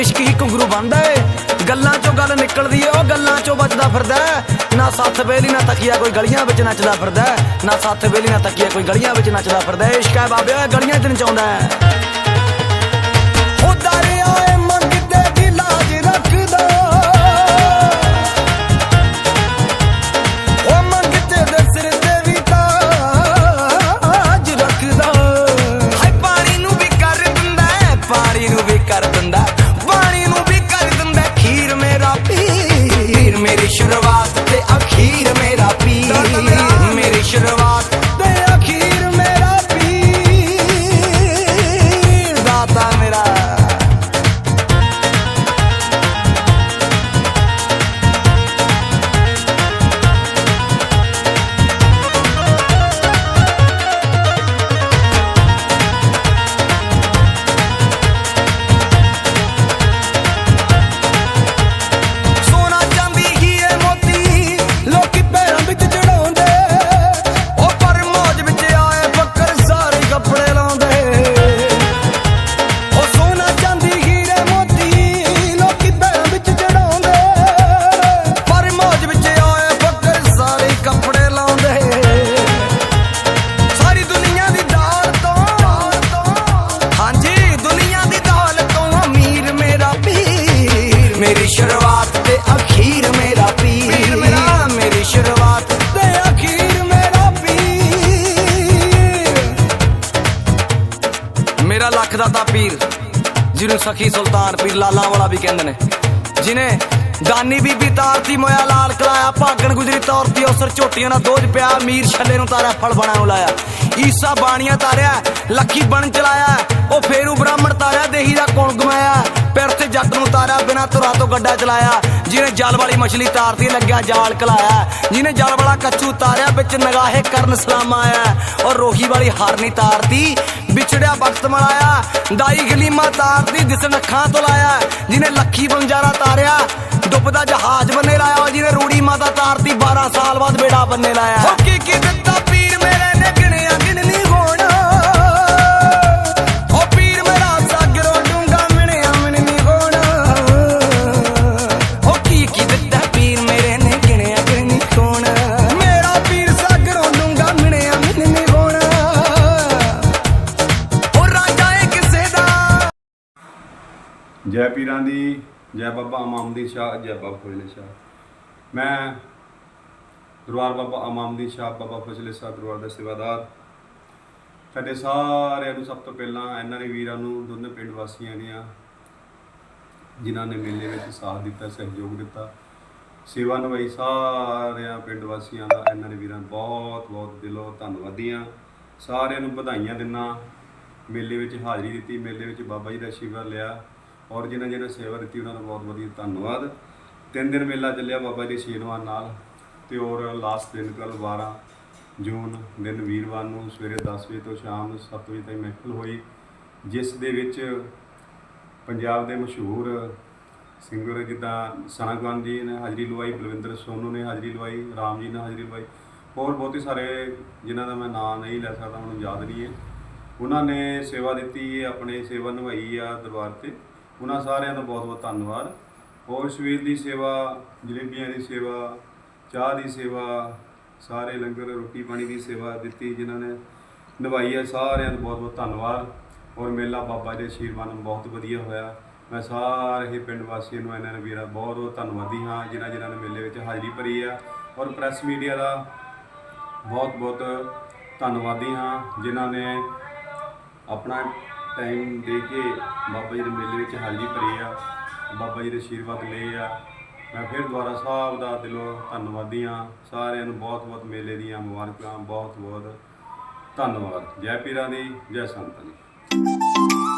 ਇਸ਼ਕ ਹੀ ਘੁੰਗਰੂ ਬੰਦਾ ਏ। ਗੱਲਾਂ ਚੋਂ ਗੱਲ ਨਿਕਲਦੀ ਏ, ਉਹ ਗੱਲਾਂ ਚੋਂ ਬਚਦਾ ਫਿਰਦਾ ਨਾ ਸੱਥ ਵੇਲੀ ਨਾ ਤਕੀਆ ਕੋਈ ਗਲੀਆਂ ਵਿੱਚ ਨੱਚਦਾ ਫਿਰਦਾ ਨਾ ਸੱਥ ਵੇਲੀ ਨਾ ਤਕੀਆ ਕੋਈ ਗਲੀਆਂ ਵਿੱਚ ਨੱਚਦਾ ਫਿਰਦਾ ਹੈ। ਇਸ਼ਕ ਹੈ ਬਾਬੇ ਗਲੀਆਂ 'ਚ ਨਚਾਉਂਦਾ ਹੈ ਉਹ ਦਰਿਆ ਏ ਮੇਰਾ ਪੀਰ, ਜਿਹਨੂੰ ਸਖੀ ਸੁਲਤਾਨ ਪੀਰ ਲਾਲਾ ਵਾਲਾ ਵੀ ਕਹਿੰਦੇ ਨੇ। ਜਿਨੇ ਦਾਨੀ ਬੀਬੀ ਤਾਰਤੀ ਮੋਇਆ ਲਾਲ ਕਲਾਇਆ, ਭਾਗਣ ਗੁਜਰੀ ਤੌਰਤੀ ਉਸਰ ਝੋਟੀਆਂ ਨਾਲ ਦੋਜ ਪਿਆ, ਮੀਰ ਛੱਲੇ ਨੂੰ ਤਾਰਿਆ, ਫਲ ਬਣਾ ਉਲਾਇਆ। ਈਸਾ ਬਾਣੀਆਂ ਤਾਰਿਆ, ਲੱਖੀ ਬਣ ਚਲਾਇਆ, ਉਹ ਫੇਰੂ ਬ੍ਰਾਹਮਣ ਤਾਰਿਆ, ਦੇਹੀ ਦਾ ਕੋਣ ਗਮਾਇਆ ਪੈਰ ਤੇ ਜੱਟ ਨੂੰ ਤਾਰਿਆ, ਬਿਨਾ ਤੁਰਾ ਤੋਂ ਗੱਡਾ ਚਲਾਇਆ। ਜਿਹਨੇ ਜਲ ਵਾਲੀ ਮਛਲੀ ਤਾਰਤੀ, ਲੱਗਿਆ ਜਾਲ ਕਲਾਇਆ। ਜਿਹਨੇ ਜਲ ਵਾਲਾ ਕੱਚੂ ਤਾਰਿਆ, ਵਿੱਚ ਨਗਾਹੇ ਕਰਨ ਸਲਾਮ ਆਇਆ। ਔਰ ਰੋਹੀ ਵਾਲੀ ਹਾਰਨੀ ਤਾਰਤੀ ਵਿਛੜਿਆ ਵਕਤ ਮਲਾਇਆ ਦਾਈ ਗਲੀਮਾ ਤਾਰਤੀ ਦਿਸਣ ਅੱਖਾਂ ਤੋਂ ਲਾਇਆ। ਜਿਹਨੇ ਲੱਖੀ ਬੰਜਾਰਾ ਤਾਰਿਆ। ਡੁੱਬਦਾ ਜਹਾਜ਼ ਬੰਨੇ ਲਾਇਆ। ਜਿਹਨੇ ਰੂੜੀ ਮਾਤਾ ਤਾਰਤੀ 12 ਸਾਲ ਬਾਅਦ ਬੇੜਾ ਬੰਨੇ ਲਾਇਆ। ਹੋ ਕੀ ਕੀ ਦਿੱਤਾ ਪੀਰਾਂ ਦੀ, ਜੈ ਬਾਬਾ ਇਮਾਮਦੀ ਸ਼ਾਹ, ਜੈ ਬਾਬਾ ਫਜ਼ਲੇ ਸ਼ਾਹ। ਮੈਂ ਦਰਬਾਰ ਬਾਬਾ ਇਮਾਮਦੀ ਸ਼ਾਹ, ਬਾਬਾ ਫਜ਼ਲੇ ਸ਼ਾਹ ਦਰਬਾਰ ਦਾ ਸੇਵਾਦਾਰ। ਸਾਡੇ ਸਾਰਿਆਂ ਨੂੰ ਸਭ ਤੋਂ ਪਹਿਲਾਂ ਇਹਨਾਂ ਨੇ ਵੀਰਾਂ ਨੂੰ, ਦੋਨੇ ਪਿੰਡ ਵਾਸੀਆਂ ਦੀਆਂ, ਜਿਨ੍ਹਾਂ ਨੇ ਮੇਲੇ ਵਿੱਚ ਸਾਥ ਦਿੱਤਾ, ਸਹਿਯੋਗ ਦਿੱਤਾ, ਸੇਵਾ ਨਿਭਾਈ ਸਾਰਿਆਂ ਪਿੰਡ ਵਾਸੀਆਂ ਦਾ, ਇਹਨਾਂ ਨੇ ਵੀਰਾਂ ਬਹੁਤ ਬਹੁਤ ਦਿਲੋਂ ਧੰਨਵਾਦੀਆਂ ਸਾਰਿਆਂ ਨੂੰ ਵਧਾਈਆਂ ਦਿੰਨਾ। ਮੇਲੇ ਵਿੱਚ ਹਾਜ਼ਰੀ ਦਿੱਤੀ, ਮੇਲੇ ਵਿੱਚ ਬਾਬਾ ਜੀ ਦਾ ਆਸ਼ੀਰਵਾਦ ਲਿਆ। ਔਰ ਜਿਨ੍ਹਾਂ ਜਿਨ੍ਹਾਂ ਸੇਵਾ ਦਿੱਤੀ, ਉਹਨਾਂ ਦਾ ਬਹੁਤ ਵਧੀਆ ਧੰਨਵਾਦ। ਤਿੰਨ ਦਿਨ ਮੇਲਾ ਚੱਲਿਆ ਬਾਬਾ ਜੀ ਦੇ ਆਸ਼ੀਰਵਾਦ ਨਾਲ ਤੇ ਔਰ ਲਾਸਟ ਦਿਨ ਕੱਲ 12 ਜੂਨ ਦਿਨ ਵੀਰਵਾਰ ਨੂੰ ਸਵੇਰੇ 10 ਵਜੇ ਤੋਂ ਸ਼ਾਮ ਨੂੰ 7 ਵਜੇ ਤੱਕ ਮਹਿਫਲ ਹੋਈ, ਜਿਸ ਦੇ ਵਿੱਚ ਪੰਜਾਬ ਦੇ ਮਸ਼ਹੂਰ ਸਿੰਗਰ ਜਿੱਦਾਂ ਸਨਾਗਵਾਨ ਜੀ ਨੇ ਹਾਜ਼ਰੀ ਲਵਾਈ, ਬਲਵਿੰਦਰ ਸੋਨੂ ਨੇ ਹਾਜ਼ਰੀ ਲਵਾਈ, ਰਾਮ ਜੀ ਨੇ ਹਾਜ਼ਰੀ ਲਵਾਈ। ਹੋਰ ਬਹੁਤੇ ਸਾਰੇ ਜਿਨ੍ਹਾਂ ਦਾ ਮੈਂ ਨਾਮ ਨਹੀਂ ਲੈ ਸਕਦਾ ਮੈਨੂੰ ਯਾਦ ਨਹੀਂ ਹੈ। ਉਹਨਾਂ ਨੇ ਸੇਵਾ ਦਿੱਤੀ ਹੈ ਆਪਣੇ ਸੇਵਾ ਨਿਭਾਈ ਆ ਦਰਬਾਰ ਤੇ। ਉਹਨਾਂ ਸਾਰਿਆਂ ਦਾ ਬਹੁਤ ਬਹੁਤ ਧੰਨਵਾਦ। ਹੋਰ ਸਵੇਰ ਦੀ ਸੇਵਾ, ਜਲੇਬੀਆਂ ਦੀ ਸੇਵਾ, ਚਾਹ ਦੀ ਸੇਵਾ, ਸਾਰੇ ਲੰਗਰ, ਰੋਟੀ ਪਾਣੀ ਦੀ ਸੇਵਾ ਦਿੱਤੀ ਜਿਨ੍ਹਾਂ ਨੇ। ਨਿਭਾਈ ਹੈ ਸਾਰਿਆਂ ਦਾ ਬਹੁਤ ਬਹੁਤ ਧੰਨਵਾਦ। ਔਰ ਮੇਲਾ ਬਾਬਾ ਜੀ ਦੇ ਆਸ਼ੀਰਵਾਦ ਨਾਲ ਬਹੁਤ ਵਧੀਆ ਹੋਇਆ। ਮੈਂ ਸਾਰੇ ਹੀ ਪਿੰਡ ਵਾਸੀਆਂ ਨੂੰ ਇਹਨਾਂ ਨੇ ਵੀਰਾ ਬਹੁਤ ਬਹੁਤ ਧੰਨਵਾਦੀ ਹਾਂ, ਜਿਨ੍ਹਾਂ ਜਿਨ੍ਹਾਂ ਨੇ ਮੇਲੇ ਵਿੱਚ ਹਾਜ਼ਰੀ ਭਰੀ ਆ ਔਰ ਪ੍ਰੈਸ ਮੀਡੀਆ ਦਾ ਬਹੁਤ ਬਹੁਤ ਧੰਨਵਾਦੀ ਹਾਂ, ਜਿਨ੍ਹਾਂ ਨੇ ਆਪਣਾ ਟਾਈਮ ਦੇ ਕੇ ਬਾਬਾ ਜੀ ਦੇ ਮੇਲੇ ਵਿੱਚ ਹਾਜ਼ਰੀ ਭਰੀ ਆ, ਬਾਬਾ ਜੀ ਦੇ ਆਸ਼ੀਰਵਾਦ ਲਏ ਆ। ਮੈਂ ਫਿਰ ਦੁਆਰਾ ਸਾਹਿਬ ਦਾ ਦਿਲੋਂ ਧੰਨਵਾਦੀ ਹਾਂ। ਸਾਰਿਆਂ ਨੂੰ ਬਹੁਤ ਬਹੁਤ ਮੇਲੇ ਦੀਆਂ ਮੁਬਾਰਕਾਂ, ਬਹੁਤ ਬਹੁਤ ਧੰਨਵਾਦ। ਜੈ ਪੀਰਾਂ ਦੀ, ਜੈ ਸੰਤਾਂ ਦੀ।